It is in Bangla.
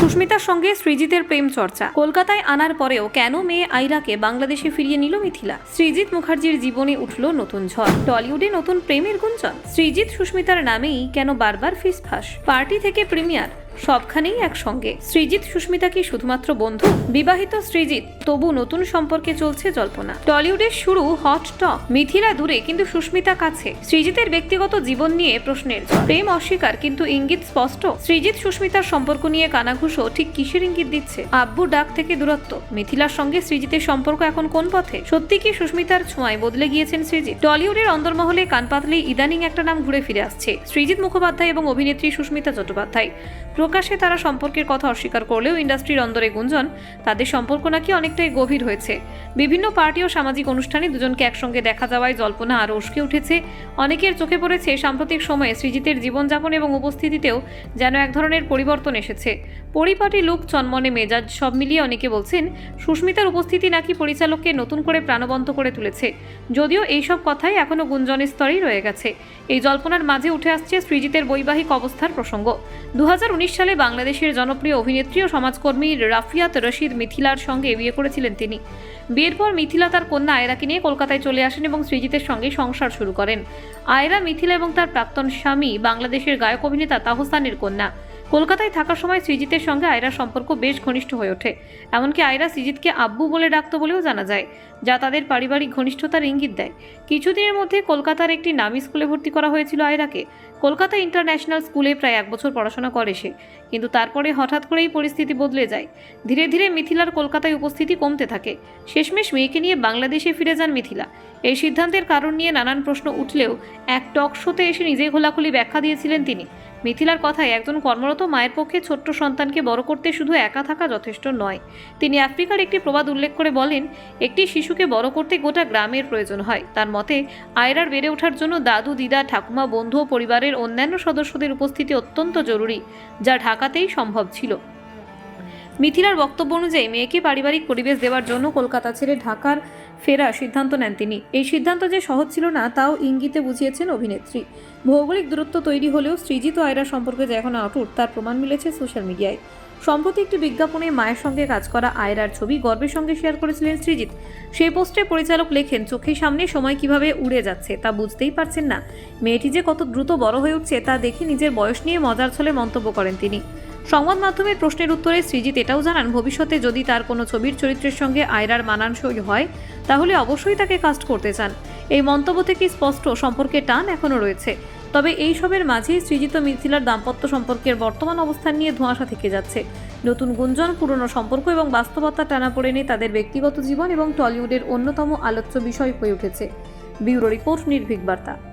সুস্মিতার সঙ্গে সৃজিতের প্রেম চর্চা। কলকাতায় আনার পরেও কেন মেয়ে আইরাকে বাংলাদেশে ফিরিয়ে নিল মিথিলা? সৃজিত মুখার্জির জীবনে উঠল নতুন ঝড়। টলিউডে নতুন প্রেমের গুঞ্জন। সৃজিত সুস্মিতার নামেই কেন বারবার ফিসফাস? পার্টি থেকে প্রিমিয়ার। সবখানেই একসঙ্গে। সৃজিত, সুস্মিতা কি শুধুমাত্র বন্ধু? বিবাহিত সৃজিত, তবু নতুন সম্পর্কে চলছে জল্পনা। টলিউডের শুরু হট টক, মিথিলা দূরে কিন্তু সুস্মিতা কাছে। সৃজিতের ব্যক্তিগত জীবন নিয়ে প্রশ্নের প্রেম অস্বীকার, কিন্তু ইঙ্গিত স্পষ্ট। সৃজিত, সুস্মিতার সম্পর্ক নিয়ে কানাঘুষো ঠিক কিসের ইঙ্গিত দিচ্ছে? আব্বু ডাক থেকে দূরত্ব। মিথিলার সঙ্গে সৃজিতের সম্পর্ক এখন কোন পথে? সত্যি কি সুস্মিতার ছোঁয়ায় বদলে গিয়েছেন সৃজিত? টলিউডের অন্দরমহলে কান পাতলেই ইদানিং একটা নাম ঘুরে ফিরে আসছে। সৃজিত মুখোপাধ্যায় এবং অভিনেত্রী সুস্মিতা চট্টোপাধ্যায়। প্রকাশ্যে তারা সম্পর্কের কথা অস্বীকার করলেও ইন্ডাস্ট্রির অন্দরে গুঞ্জন, তাদের সম্পর্ক নাকি অনেকটাই গভীর হয়েছে। বিভিন্ন পার্টি ও সামাজিক অনুষ্ঠানে দুজনকে একসঙ্গে দেখা যাওয়ায় জল্পনা আরও উস্কে উঠেছে। অনেকের চোখে পড়েছে সাম্প্রতিক সময়ে সৃজিতের জীবনযাপন এবং উপস্থিতিতেও যেন এক ধরনের পরিবর্তন এসেছে। পরিপাটি লুক, চনমনে মেজাজ, সব মিলিয়ে অনেকে বলছেন, সুস্মিতার উপস্থিতি নাকি পরিচালককে নতুন করে প্রাণবন্ত করে তুলেছে। যদিও এইসব কথাই এখনও গুঞ্জনের স্তরেই রয়ে গেছে। এই জল্পনার মাঝে উঠে আসছে সৃজিতের বৈবাহিক অবস্থার প্রসঙ্গ। দু সালে বাংলাদেশের জনপ্রিয় অভিনেত্রী ও সমাজকর্মী রাফিয়াত রশিদ মিথিলার সঙ্গে বিয়ে করেছিলেন তিনি। বিয়ের পর মিথিলা তার কন্যা আয়রাকে নিয়ে কলকাতায় চলে আসেন এবং সৃজিতের সঙ্গে সংসার শুরু করেন। আয়রা, মিথিলা এবং তার প্রাক্তন স্বামী বাংলাদেশের গায়ক অভিনেতা তাহসানের কন্যা। কলকাতায় থাকার সময় সৃজিতের সঙ্গে আয়রার সম্পর্ক বেশ ঘনিষ্ঠ হয়ে ওঠে। এমনকি আয়রা সৃজিতকে আব্বু বলে ডাকতো বলেও জানা যায়, যা তাদের পারিবারিক ঘনিষ্ঠতার ইঙ্গিত দেয়। কিছুদিনের মধ্যে কলকাতার একটি নামী স্কুলে ভর্তি করা হয়েছিল আয়রাকে। কলকাতা ইন্টারন্যাশনাল স্কুলে প্রায় এক বছর পড়াশোনা করে সে, কিন্তু তারপরে হঠাৎ করেই পরিস্থিতি বদলে যায়। ধীরে ধীরে মিথিলার কলকাতায় উপস্থিতি কমতে থাকে। শেষমেশ মেয়েকে নিয়ে বাংলাদেশে ফিরে যান মিথিলা। এই সিদ্ধান্তের কারণ নিয়ে নানান প্রশ্ন উঠলেও এক টক শোতে এসে নিজেই খোলাখুলি ব্যাখ্যা দিয়েছিলেন তিনি। মিথিলার কথায় একজন কর্মরত মায়ের পক্ষে ছোট্ট সন্তানকে বড় করতে শুধু একা থাকা যথেষ্ট নয়। তিনি আফ্রিকার একটি প্রবাদ উল্লেখ করে বলেন, একটি শিশুকে বড় করতে গোটা গ্রামের প্রয়োজন হয়। তার মতে, আয়রার বেড়ে ওঠার জন্য দাদু, দিদা, ঠাকুমা, বন্ধু ও পরিবারের অন্যান্য সদস্যদের উপস্থিতি অত্যন্ত জরুরি, যা ঢাকাতেই সম্ভব ছিল। মিথিলার বক্তব্য অনুযায়ী মেয়েকে পারিবারিক পরিবেশ দেওয়ার জন্য কলকাতা ছেড়ে ঢাকার ফেরার সিদ্ধান্ত নেন তিনি। এই সিদ্ধান্ত যে সহজ ছিল না, তাও ইঙ্গিতে বুঝিয়েছেন অভিনেত্রী। ভৌগোলিক দূরত্ব তৈরি হলেও সৃজিত আয়রা সম্পর্কে যে এখন অটুট তার প্রমাণ মিলেছে সোশ্যাল মিডিয়ায়। সম্প্রতি একটি বিজ্ঞাপনে মায়ের সঙ্গে কাজ করা আয়রার ছবি গর্বের সঙ্গে শেয়ার করেছিলেন সৃজিত। সেই পোস্টে পরিচালক লেখেন, চোখের সামনে সময় কীভাবে উড়ে যাচ্ছে তা বুঝতেই পারছেন না। মেয়েটি যে কত দ্রুত বড় হয়ে উঠছে তা দেখে নিজের বয়স নিয়ে মজার ছলে মন্তব্য করেন তিনি। সংবাদ মাধ্যমের প্রশ্নের উত্তরে সৃজিত এটাও জানান, ভবিষ্যতে যদি তার কোনো ছবির চরিত্রের সঙ্গে আয়রার মানানসই হয়, তাহলে অবশ্যই তাকে কাস্ট করতে চান। এই মন্তব্য থেকে স্পষ্ট, সম্পর্কের টান এখনও রয়েছে। তবে এই সবের মাঝেই সৃজিত মিথিলার দাম্পত্য সম্পর্কের বর্তমান অবস্থান নিয়ে ধোঁয়াশা থেকে যাচ্ছে। নতুন গুঞ্জন, পুরনো সম্পর্ক এবং বাস্তবতা টানাপোড়েনে তাদের ব্যক্তিগত জীবন এবং টলিউডের অন্যতম আলোচ্য বিষয় হয়ে উঠেছে। ব্যুরো রিপোর্ট নির্ভীক বার্তা।